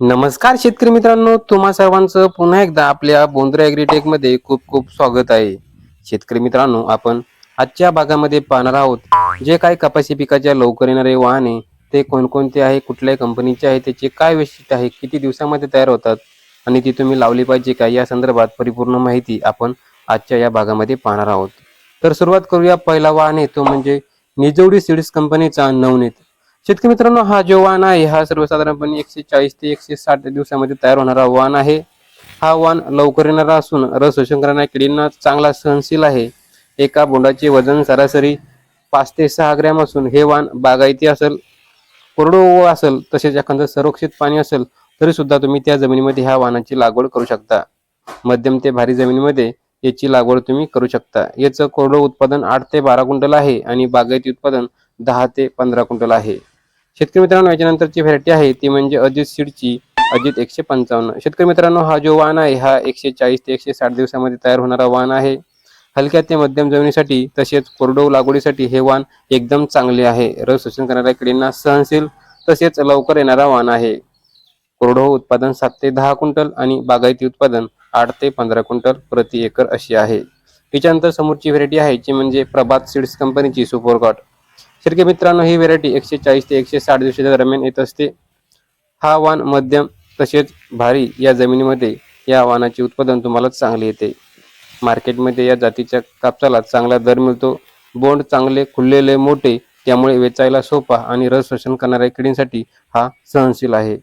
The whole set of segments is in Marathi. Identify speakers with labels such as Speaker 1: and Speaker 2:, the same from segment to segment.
Speaker 1: नमस्कार शेतकरी मित्रांनो तुम्हा सर्वांचं पुन्हा एकदा आपल्या बोंद्रा ॲग्रीटेकमध्ये खूप खूप स्वागत आहे. शेतकरी मित्रांनो आपण आजच्या भागामध्ये पाहणार आहोत जे काही कपाशी पिकाच्या लवकर येणारे वाहने ते कोणकोणते आहे कुठल्या कंपनीचे आहे त्याचे काय वैशिष्ट्य आहे किती दिवसामध्ये तयार होतात आणि ती तुम्ही लावली पाहिजे का या संदर्भात परिपूर्ण माहिती आपण आजच्या या भागामध्ये पाहणार आहोत. तर सुरुवात करूया पहिला वाहन आहे तो म्हणजे निजवडी सीड्स कंपनीचा नवनीत. शेतकरी मित्रांनो हा जो वाण आहे हा सर्वसाधारणपणे एकशे चाळीस ते एकशे साठ दिवसामध्ये तयार होणारा वाण आहे. हा वाण लवकर येणारा असून रस शोषण करणाऱ्या किडींना चांगला सहनशील आहे. एका बोंडाचे वजन सरासरी पाच ते सहा ग्रॅम असून हे वाण बागायती असेल कोरडो असेल तसेच एखादं संरक्षित पाणी असेल तरी सुद्धा तुम्ही त्या जमिनीमध्ये ह्या वाहनाची लागवड करू शकता. मध्यम ते भारी जमिनीमध्ये याची लागवड तुम्ही करू शकता. याचं कोरडं उत्पादन आठ ते बारा क्विंटल आहे आणि बागायती उत्पादन दहा ते पंधरा क्विंटल आहे. शेतकरी मित्रांनो याच्यानंतरची व्हरायटी आहे ती म्हणजे अजित सीडची अजित एकशे पंचावन्न. शेतकरी मित्रांनो हा जो वाहन आहे हा एकशे चाळीस ते एकशे साठ दिवसामध्ये तयार होणारा वाहन आहे. हलक्या ते मध्यम जमिनीसाठी तसेच कोरडोव लागवडीसाठी हे वाहन एकदम चांगले आहे. रस शोषण करणाऱ्या किडींना सहनशील तसेच लवकर येणारा वाहन आहे. कोरडो उत्पादन सात ते दहा क्विंटल आणि बागायती उत्पादन आठ ते पंधरा क्विंटल प्रति एकर अशी आहे. त्याच्यानंतर समोरची व्हरायटी आहे जी म्हणजे प्रभात सीड्स कंपनीची सुपरकॉट शेतकरी मित्रांनो ही व्हेरायटी एकशे चाळीस ते एकशे साठ दिवसाच्या दरम्यान येत असते. हा वाण मध्यम तसेच भारी या जमिनीमध्ये या वाणाचे उत्पादन तुम्हाला चांगले येते. मार्केटमध्ये या जातीच्या कापसाला चांगला दर मिळतो. बोंड चांगले खुललेले मोठे त्यामुळे वेचायला सोपा आणि रस शोषण करणाऱ्या किडींसाठी हा सहनशील आहे.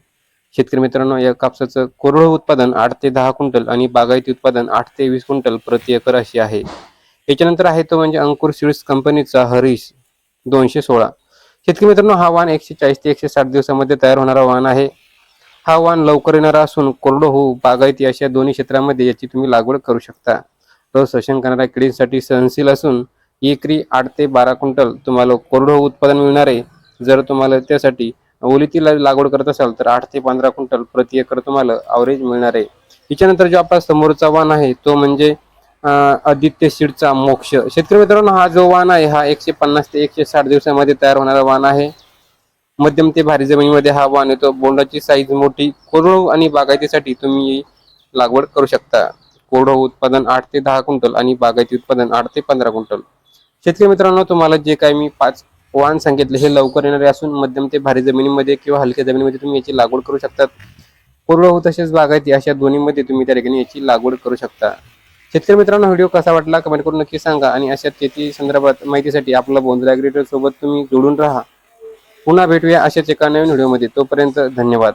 Speaker 1: शेतकरी मित्रांनो या कापसाचं कोरडं उत्पादन आठ ते दहा क्विंटल आणि बागायती उत्पादन आठ ते वीस क्विंटल प्रति एकर अशी आहे. याच्यानंतर आहे तो म्हणजे अंकुर सीड्स कंपनीचा हरीश. दोनशे सोळा. शेतकरी मित्रांनो हा वाण एकशे चाळीस ते एकशे साठ दिवसामध्ये तयार होणारा वाण आहे. हा वाण लवकर येणारा असून कोरडो हो बागायती अशा दोन्ही क्षेत्रामध्ये याची तुम्ही लागवड करू शकता. रस शोषण करणाऱ्या किडींसाठी सहनशील असून एकरी आठ ते बारा क्विंटल तुम्हाला कोरडो उत्पादन मिळणार आहे. जर तुम्हाला त्यासाठी ओलितीला लागवड करत असाल तर आठ ते पंधरा क्विंटल प्रति एकर तुम्हाला अवरेज मिळणार आहे. त्याच्यानंतर जो आपला समोरचा वाण आहे तो म्हणजे आदित्य सीडचा मोक्ष. शेतकरी मित्रांनो हा जो वाण आहे हा एकशे पन्नास ते एकशे साठ दिवसामध्ये तयार होणारा वाण आहे. मध्यम ते भारी जमिनीमध्ये हा वाण येतो. बोंडाची साईज मोठी कोरडो आणि बागायतीसाठी तुम्ही लागवड करू शकता. कोरडो उत्पादन आठ ते दहा क्विंटल आणि बागायती उत्पादन आठ ते पंधरा क्विंटल. शेतकरी मित्रांनो तुम्हाला जे काही मी पाच वाण सांगितले हे लवकर येणारे असून मध्यम ते भारी जमिनीमध्ये किंवा हलक्या जमिनीमध्ये तुम्ही याची लागवड करू शकतात. कोरडो तसेच बागायती अशा दोन्हीमध्ये तुम्ही त्या ठिकाणी याची लागवड करू शकता. शेतकरी मित्रांनो व्हिडिओ कसा वाटला कमेंट करून नक्की सांगा आणि अशा शेती संदर्भात माहितीसाठी आपला बोंद्रा ॲग्रिटर सोबत तुम्ही जोडून राहा. पुन्हा भेटूया अशाच एका नवीन व्हिडिओमध्ये. तोपर्यंत धन्यवाद.